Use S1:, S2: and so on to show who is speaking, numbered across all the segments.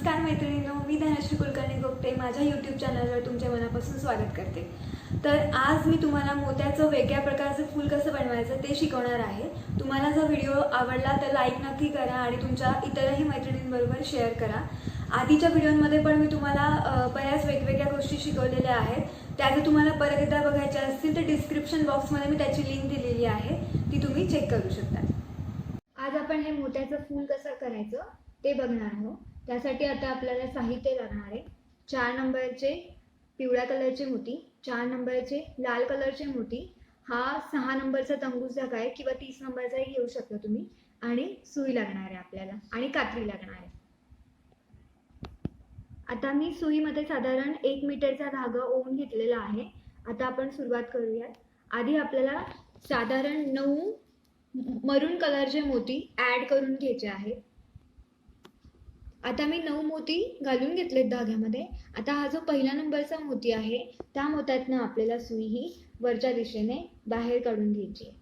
S1: नमस्कार मैत्रिणींनो मी धनश्री कुलकर्णी गोपटे माझ्या यूट्यूब चॅनलवर तुमच्या मनापासून स्वागत करते. तर आज मी तुम्हाला मोत्याचं वेगळ्या प्रकारचं फूल कसं बनवायचं ते शिकवणार आहे. तुम्हाला जर व्हिडिओ आवडला तर लाईक नक्की करा आणि तुमच्या इतरही मैत्रिणींबरोबर शेअर करा. आधीच्या व्हिडिओमध्ये पण मी तुम्हाला बऱ्याच वेगवेगळ्या गोष्टी शिकवलेल्या आहेत. त्या जर तुम्हाला परत एकदा बघायच्या असतील तर डिस्क्रिप्शन बॉक्समध्ये मी त्याची लिंक दिलेली आहे. ती तुम्ही चेक करू शकता. आज आपण हे मोत्याचं फूल कसं करायचं ते बघणार आहोत. त्यासाठी आता आपल्याला साहित्य लागणार आहे. चार नंबरचे पिवळ्या कलरचे मोती चार नंबरचे लाल कलरचे मोती हा सहा नंबरचा तंबूस धागा आहे किंवा तीस नंबरचाही घेऊ शकता तुम्ही. आणि सुई लागणार आहे आपल्याला आणि कात्री लागणार आहे. आता मी सुईमध्ये साधारण एक मीटरचा धागा ओवून घेतलेला आहे. आता आपण सुरुवात करूयात. आधी आपल्याला साधारण नऊ मरून कलरचे मोती ॲड करून घ्यायचे आहेत. आता मी नऊ मोती घालून घेतलेत धाग्यामध्ये. आता हा जो पहिला नंबरचा मोती आहे त्या मोत्यातनं आपल्याला सुई ही वरच्या दिशेने बाहेर काढून घ्यायची आहे.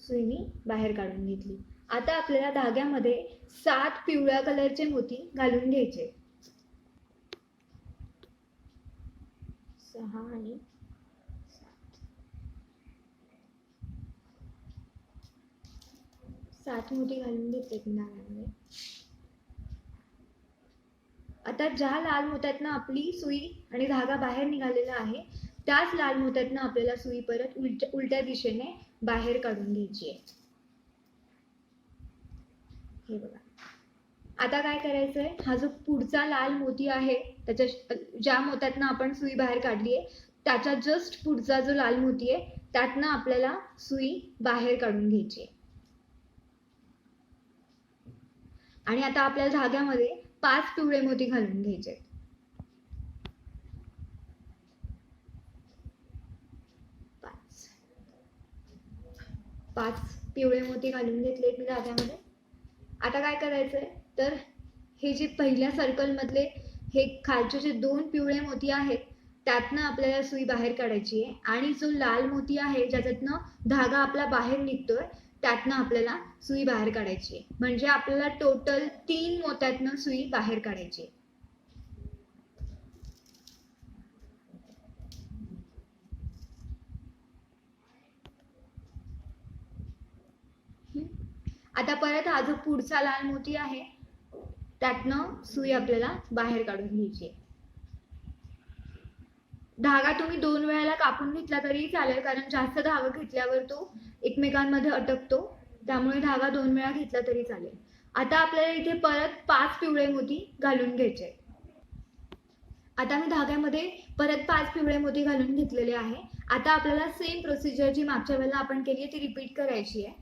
S1: सुई मी बाहेर काढून घेतली. आता आपल्याला धाग्यामध्ये सात पिवळ्या कलरचे मोती घालून घ्यायचे सहा आणि सात सात मोती घालून घेते मी आता ज्या लाल मोत्यातनं आपली सुई आणि धागा बाहेर निघालेला आहे त्याच लाल मोत्यातनं आपल्याला सुई परत उलट उलट्या दिशेने बाहेर काढून घ्यायची आहे. हे बघा. आता काय करायचंय? हा जो पुढचा लाल मोती आहे त्याच्या ज्या मोत्यातनं आपण सुई बाहेर काढली आहे त्याच्या जस्ट पुढचा जो लाल मोती आहे त्यातनं आपल्याला सुई बाहेर काढून घ्यायची आहे. आणि आता आपल्या धाग्यामध्ये पाच पिवळे मोती घालून घ्यायचे पाच. पाच पिवळे मोती घालून घेतलेत मी धाग्यामध्ये आता काय करायचंय? तर हे जे पहिल्या सर्कलमधले हे खालचे जे दोन पिवळे मोती आहेत त्यातनं आपल्याला सुई बाहेर काढायची आहे. आणि जो लाल मोती आहे ज्याच्यातनं धागा आपला बाहेर निघतोय त्यातनं आपल्याला सुई बाहेर काढायची. आहे म्हणजे आपल्याला टोटल तीन मोत्यातनं सुई बाहेर काढायची. आहे आता परत हा जो पुढचा लाल मोती आहे त्यातनं सुई आपल्याला बाहेर काढून घ्यायची. धागा तुम्ही दोन वेळाला कापून घेतला तरी चालेल कारण जास्त धागा घेतल्यावर तो एकमेकांमध्ये अटकतो. त्यामुळे धागा दोन वेळा घेतला तरी चालेल. आता आपल्याला इथे परत पाच पिवळे मोती घालून घ्यायचे आता मी धाग्यामध्ये परत पाच पिवळे मोती घालून घेतलेले आहे. आता आपल्याला सेम प्रोसिजर जी मागच्या वेळेला आपण केली आहे ती रिपीट करायची आहे.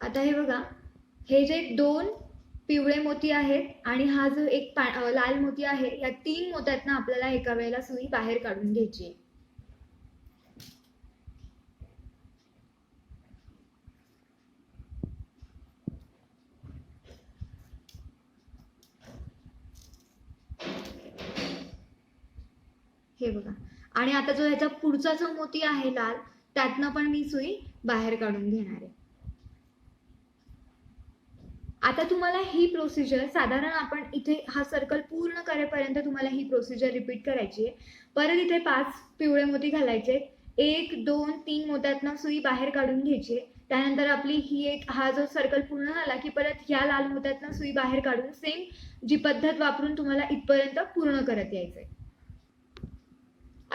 S1: आता हे बघा. हे जे दोन पिवळे मोती आहेत आणि हा जो एक पा लाल मोती आहे या तीन मोत्यातनं आपल्याला एका वेळेला सुई बाहेर काढून घ्यायची आहे. हे बघा. आणि आता जो ह्याचा पुढचा जो मोती आहे लाल त्यातनं पण मी सुई बाहेर काढून घेणार आहे. आता तुम्हाला ही प्रोसिजर साधारण आपण इथे हा सर्कल पूर्ण करेपर्यंत तुम्हाला ही प्रोसिजर रिपीट करायची आहे. परत इथे पाच पिवळे मोती घालायचे एक दोन तीन मोत्यातनं सुई बाहेर काढून घ्यायची त्यानंतर आपली ही एक हा जो सर्कल पूर्ण झाला की परत ह्या लाल मोत्यातनं सुई बाहेर काढून सेम जी पद्धत वापरून तुम्हाला इथपर्यंत पूर्ण करत यायचंय.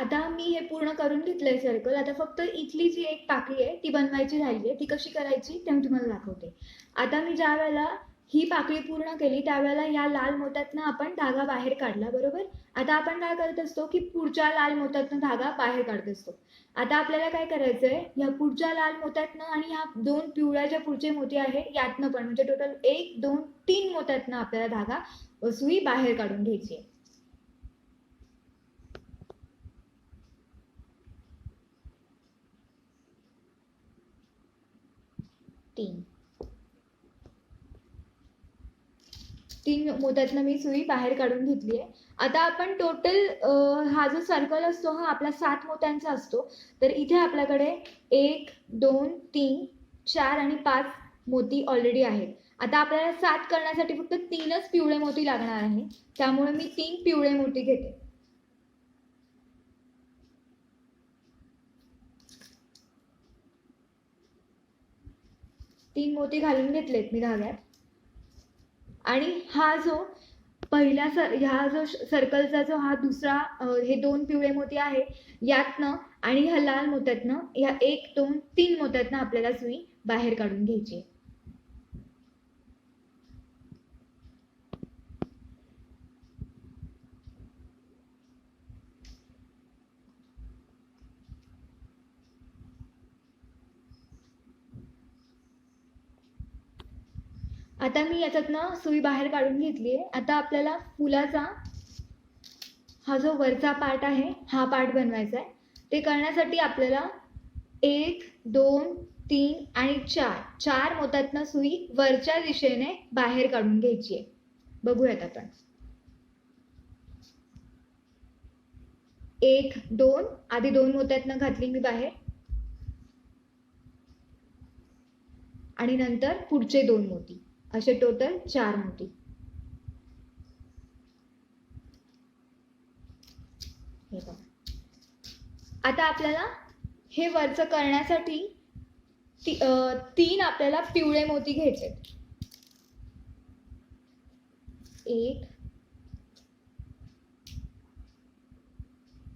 S1: आता मी हे पूर्ण करून घेतलंय सर्कल आता फक्त इथली जी एक पाकळी आहे ती बनवायची राहिली आहे. ती कशी करायची ते मी तुम्हाला दाखवते. आता मी ज्या वेळेला ही पाकळी पूर्ण केली त्यावेळेला या लाल मोत्यातनं आपण धागा बाहेर काढला बरोबर? आता आपण काय करत असतो की पुढच्या लाल मोत्यातनं धागा बाहेर काढत असतो. आता आपल्याला काय करायचंय या पुढच्या लाल मोत्यातनं आणि ह्या दोन पिवळ्या ज्या पुढचे मोती आहे यातनं पण म्हणजे टोटल एक दोन तीन मोत्यातनं आपल्याला धागा सुई बाहेर काढून घ्यायची आहे. तीन. तीन मोत्यातनं मी सुई बाहेर काढून घेतली आहे. आता आपण टोटल हा जो सर्कल असतो हा आपला सात मोत्यांचा असतो. तर इथे आपल्याकडे एक दोन तीन चार आणि पाच मोती ऑलरेडी आहेत. आता आपल्याला सात करण्यासाठी फक्त तीनच पिवळे मोती लागणार आहे. त्यामुळे मी तीन पिवळे मोती घेते. तीन मोती घालून घेतलेत मी धाग्यात. आणि हा जो पहिला सर ह्या जो सर्कलचा जो हा दुसरा हे दोन पिवळे मोती आहे यातनं आणि ह्या लाल मोत्यातनं ह्या एक दोन तीन मोत्यातनं आपल्याला सुई बाहेर काढून घ्यायची आता मी याच्यातनं सुई बाहेर काढून घेतली आहे. आता आपल्याला फुलाचा हा जो वरचा पार्ट आहे हा पार्ट बनवायचा आहे. ते करण्यासाठी आपल्याला एक दोन तीन आणि चार चार मोत्यातनं सुई वरच्या दिशेने बाहेर काढून घ्यायची आहे. बघूयात आपण. एक दोन आधी दोन मोत्यातनं घातली मी बाहेर. आणि नंतर पुढचे दोन मोती. असे टोटल चार मोती हे बघा. आता आपल्याला हे वरचं करण्यासाठी ती तीन आपल्याला पिवळे मोती घ्यायचे एक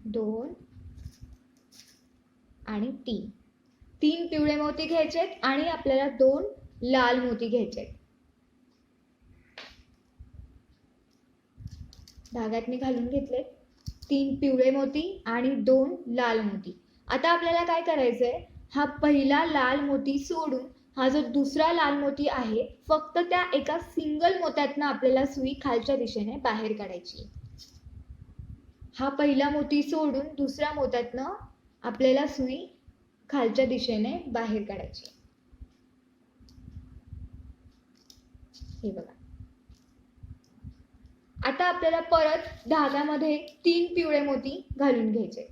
S1: दोन आणि तीन. तीन पिवळे मोती घ्यायचेत आणि आपल्याला दोन लाल मोती घ्यायचेत धाग्यात मी घालून घेतले. तीन पिवळे मोती आणि दोन लाल मोती. आता आपल्याला काय करायचंय? हा पहिला लाल मोती सोडून हा जो दुसरा लाल मोती आहे फक्त त्या एका सिंगल मोत्यातनं आपल्याला सुई खालच्या दिशेने बाहेर काढायची हा पहिला मोती सोडून दुसऱ्या मोत्यातनं आपल्याला सुई खालच्या दिशेने बाहेर काढायची हे बघा. आता आपल्याला परत धाग्यामध्ये तीन पिवळे मोती घालून घ्यायचे.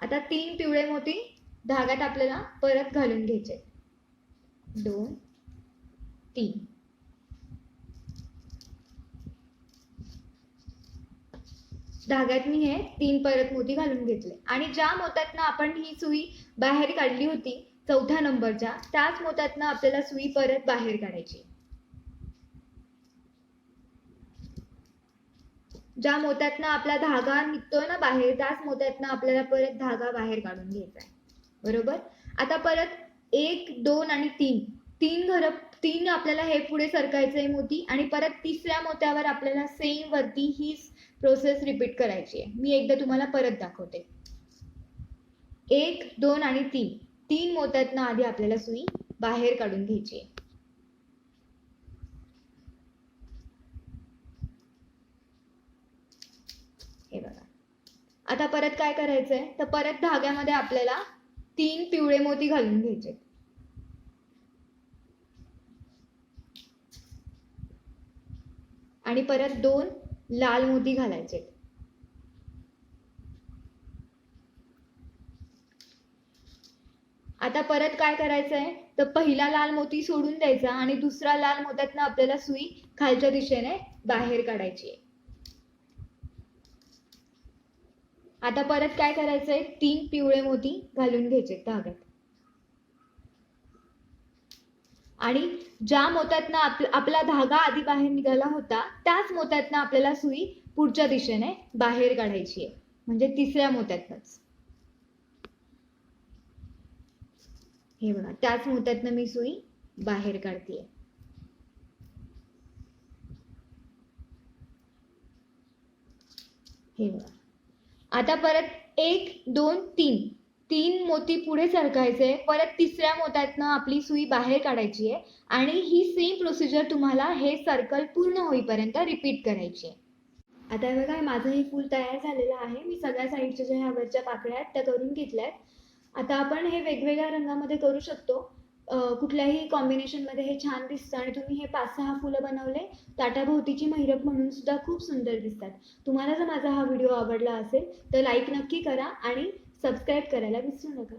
S1: आता तीन पिवळे मोती धाग्यात आपल्याला परत घालून घ्यायचे. दोन तीन. धाग्यात मी हे तीन परत मोती घालून घेतले. आणि ज्या मोत्यातनं आपण ही सुई बाहेर काढली होती चौथ्या नंबरच्या त्याच मोत्यातनं आपल्याला सुई परत बाहेर काढायची. ज्या मोत्यातनं आपला धागा निघतोय ना बाहेर त्याच मोत्यातनं आपल्याला परत धागा बाहेर काढून घ्यायचा आहे. बरोबर? आता परत एक दोन आणि तीन. तीन घर तीन आपल्याला हे पुढे सरकायचे मोती आणि परत तिसऱ्या मोत्यावर आपल्याला सेम वरती हीच प्रोसेस रिपीट करायची आहे मी एकदा तुम्हाला परत दाखवते. एक दोन आणि तीन. तीन मोत्यातनं आधी आपल्याला सुई बाहेर काढून घ्यायची आहे हे बघा आता परत काय करायचंय? तर परत धाग्यामध्ये आपल्याला तीन पिवळे मोती घालून घ्यायचे आणि परत दोन लाल मोती घालायचे आता परत काय करायचंय? तर पहिला लाल मोती सोडून द्यायचा आणि दुसरा लाल मोत्यातनं आपल्याला सुई खालच्या दिशेने बाहेर काढायची आहे. आता परत काय करायचंय? तीन पिवळे मोती घालून घ्यायचे धाग्यात. आणि ज्या मोत्यातनं आप आपला धागा आधी बाहेर निघाला होता त्याच मोत्यातनं आपल्याला सुई पुढच्या दिशेने बाहेर काढायची आहे. म्हणजे तिसऱ्या मोत्यातनच. हे बघा त्याच मोत्यातनं मी सुई बाहेर काढतीये. हे बघा. आता परत एक दोन तीन. तीन मोती पुढे सरकायचे. परत तिसऱ्या मोत्यातनं आपली सुई बाहेर काढायची आहे. आणि ही सेम प्रोसिजर तुम्हाला हे सर्कल पूर्ण होईपर्यंत रिपीट करायची आहे. आता बघा माझं हे फूल तयार झालेलं आहे. मी सगळ्या साईडच्या ज्या ह्यावरच्या पाकळ्या आहेत त्या करून घेतल्या आहेत आता आपण हे वेगवेगळ्या रंगामध्ये करू शकतो. कुठल्याही कॉम्बिनेशनमध्ये हे छान दिसतं आणि तुम्ही हे पाच सहा फुलं बनवले ताटाभोवतीची महिरप म्हणून सुद्धा खूप सुंदर दिसतात. तुम्हाला जर माझा हा व्हिडिओ आवडला असेल तर लाईक नक्की करा आणि सबस्क्राईब करायला विसरू नका.